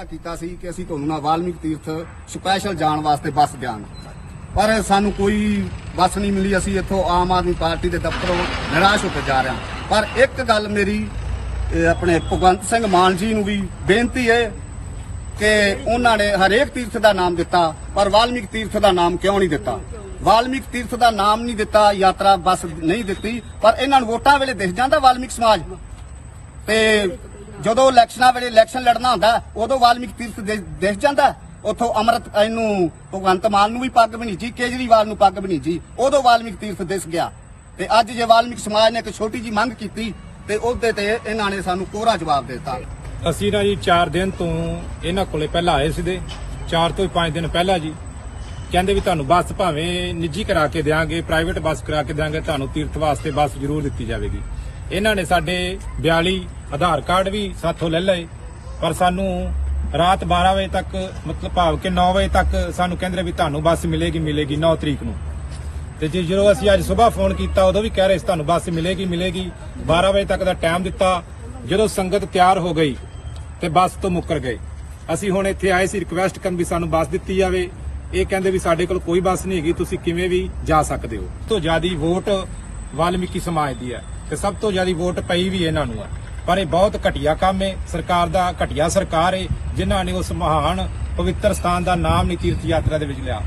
ਵਾਅਦਾ ਕੀਤਾ ਸੀ ਕਿ ਅਸੀਂ ਤੁਹਾਨੂੰ ਨਾ ਵਾਲਮੀਕ ਤੀਰਥ ਸਪੈਸ਼ਲ ਜਾਣ ਵਾਸਤੇ ਬੱਸ ਦਿਆਂਗੇ। ਪਰ ਸਾਨੂੰ ਕੋਈ ਬੱਸ ਨਹੀਂ ਮਿਲੀ, ਅਸੀਂ ਇੱਥੋਂ ਆਮ ਆਦਮੀ ਪਾਰਟੀ ਦੇ ਦਫ਼ਤਰੋਂ ਨਿਰਾਸ਼ ਹੋ ਕੇ ਜਾ ਰਹੇ ਹਾਂ। ਪਰ ਇੱਕ ਗੱਲ ਮੇਰੀ ਆਪਣੇ ਭਗਵੰਤ ਸਿੰਘ ਮਾਨ ਜੀ ਨੂੰ ਵੀ ਬੇਨਤੀ ਹੈ ਕਿ ਉਹਨਾਂ ਨੇ ਹਰੇਕ ਤੀਰਥ ਦਾ ਨਾਮ ਦਿੱਤਾ, ਪਰ ਵਾਲਮੀਕ ਤੀਰਥ ਦਾ ਨਾਮ ਕਿਉਂ ਨਹੀਂ ਦਿੱਤਾ? ਵਾਲਮੀਕ ਤੀਰਥ ਦਾ ਨਾਮ ਨਹੀਂ ਦਿੱਤਾ, ਯਾਤਰਾ ਬੱਸ ਨਹੀਂ ਦਿੱਤੀ, ਪਰ ਇਹਨਾਂ ਨੂੰ ਵੋਟਾਂ ਵੇਲੇ ਦਿਖ ਜਾਂਦਾ ਵਾਲਮੀਕ ਸਮਾਜ। ਤੇ ਜਦੋਂ ਇਲੈਕਸ਼ਨਾਂ ਵੇਲੇ ਇਲੈਕਸ਼ਨ ਲੜਨਾ ਹੁੰਦਾ, ਉਦੋਂ ਵਾਲਮੀਕ ਤੀਰਥ ਦਿ- ਜਾਂਦਾ। ਉਥੋਂ ਅਮਰਤ, ਇਹਨੂੰ ਭਗਵੰਤ ਮਾਨ ਨੂੰ ਵੀ ਪੱਗ ਬਣੀ ਜੀ, ਕੇਜਰੀਵਾਲ ਨੂੰ ਪੱਗ ਬਣੀ ਜੀ। ਉਦੋਂ ਵਾਲਮੀਕ ਤੀਰਥ ਦਿਸ ਗਿਆ। ਤੇ ਅੱਜ ਜੇ ਵਾਲਮੀਕ ਸਮਾਜ ਨੇ ਇੱਕ ਛੋਟੀ ਜੀ ਮੰਗ ਕੀਤੀ, ਤੇ ਉਹਦੇ ਤੇ ਇਹਨਾਂ ਨੇ ਸਾਨੂੰ ਕੋਰਾ ਜਵਾਬ ਦਿੱਤਾ। ਅਸੀਂ ਨਾ ਜੀ 4 ਦਿਨ ਤੋਂ ਇਹਨਾਂ ਕੋਲੇ ਪਹਿਲਾਂ ਆਏ ਸੀਗੇ। 4 ਤੋਂ 5 ਦਿਨ ਪਹਿਲਾਂ ਜੀ। ਕਹਿੰਦੇ ਵੀ ਤੁਹਾਨੂੰ ਬੱਸ ਭਾਵੇਂ ਨਿੱਜੀ ਕਰਾ ਕੇ ਦੇਾਂਗੇ ਪ੍ਰਾਈਵੇਟ ਬੱਸ ਕਰਾ ਕੇ ਦੇਾਂਗੇ ਤੁਹਾਨੂੰ ਤੀਰਥ ਵਾਸਤੇ ਬੱਸ ਜ਼ਰੂਰ ਦਿੱਤੀ ਜਾਵੇਗੀ। ਇਹਨਾਂ ਨੇ ਸਾਡੇ 42 ਆਧਾਰ ਕਾਰਡ ਵੀ ਸਾਥੋਂ ਲੈ ਲਏ, ਪਰ ਸਾਨੂੰ ਰਾਤ 12 ਵਜੇ ਤੱਕ, ਮਤਲਬ ਭਾਵ ਕਿ 9 ਵਜੇ ਤੱਕ ਸਾਨੂੰ ਕਹਿੰਦੇ ਵੀ ਤੁਹਾਨੂੰ ਬੱਸ ਮਿਲੇਗੀ ਮਿਲੇਗੀ 9 ਤਰੀਕ ਨੂੰ। ਤੇ ਜੇ ਜਦੋਂ ਅਸੀਂ ਅੱਜ ਸਵੇਰ ਫੋਨ ਕੀਤਾ, ਉਦੋਂ ਵੀ ਕਹਿ ਰਹੇ ਸੀ ਤੁਹਾਨੂੰ ਬੱਸ ਮਿਲੇਗੀ ਮਿਲੇਗੀ। 12 ਵਜੇ ਤੱਕ ਦਾ ਟਾਈਮ ਦਿੱਤਾ। ਜਦੋਂ ਸੰਗਤ ਤਿਆਰ ਹੋ ਗਈ ਤੇ ਬੱਸ ਤੋਂ ਮੁੱਕਰ ਗਏ। ਅਸੀਂ ਹੁਣ ਇੱਥੇ ਆਏ ਸੀ ਰਿਕਵੈਸਟ ਕਰਨ ਵੀ ਸਾਨੂੰ ਬੱਸ ਦਿੱਤੀ ਜਾਵੇ। ਇਹ ਕਹਿੰਦੇ ਵੀ ਸਾਡੇ ਕੋਲ ਕੋਈ ਬੱਸ ਨਹੀਂ ਹੈਗੀ, ਤੁਸੀਂ ਕਿਵੇਂ ਵੀ ਜਾ ਸਕਦੇ ਹੋ। ਸਭ ਤੋਂ ਜ਼ਿਆਦੀ ਵੋਟ ਵਾਲਮੀਕੀ ਸਮਾਜ ਦੀ ਹੈ ਤੇ ਸਭ ਤੋਂ ਜ਼ਿਆਦੀ ਵੋਟ ਪਈ ਵੀ ਇਹਨਾਂ ਨੂੰ ਹੈ। ਪਰ ਇਹ ਬਹੁਤ ਘਟੀਆ ਕੰਮ ਹੈ ਸਰਕਾਰ ਦਾ ਘਟੀਆ ਸਰਕਾਰ ਹੈ ਜਿਨ੍ਹਾਂ ਨੇ ਉਸ ਮਹਾਨ ਪਵਿੱਤਰ ਸਥਾਨ ਦਾ ਨਾਮ ਨਹੀਂ ਤੀਰਥ ਯਾਤਰਾ ਦੇ ਵਿੱਚ ਲਿਆ।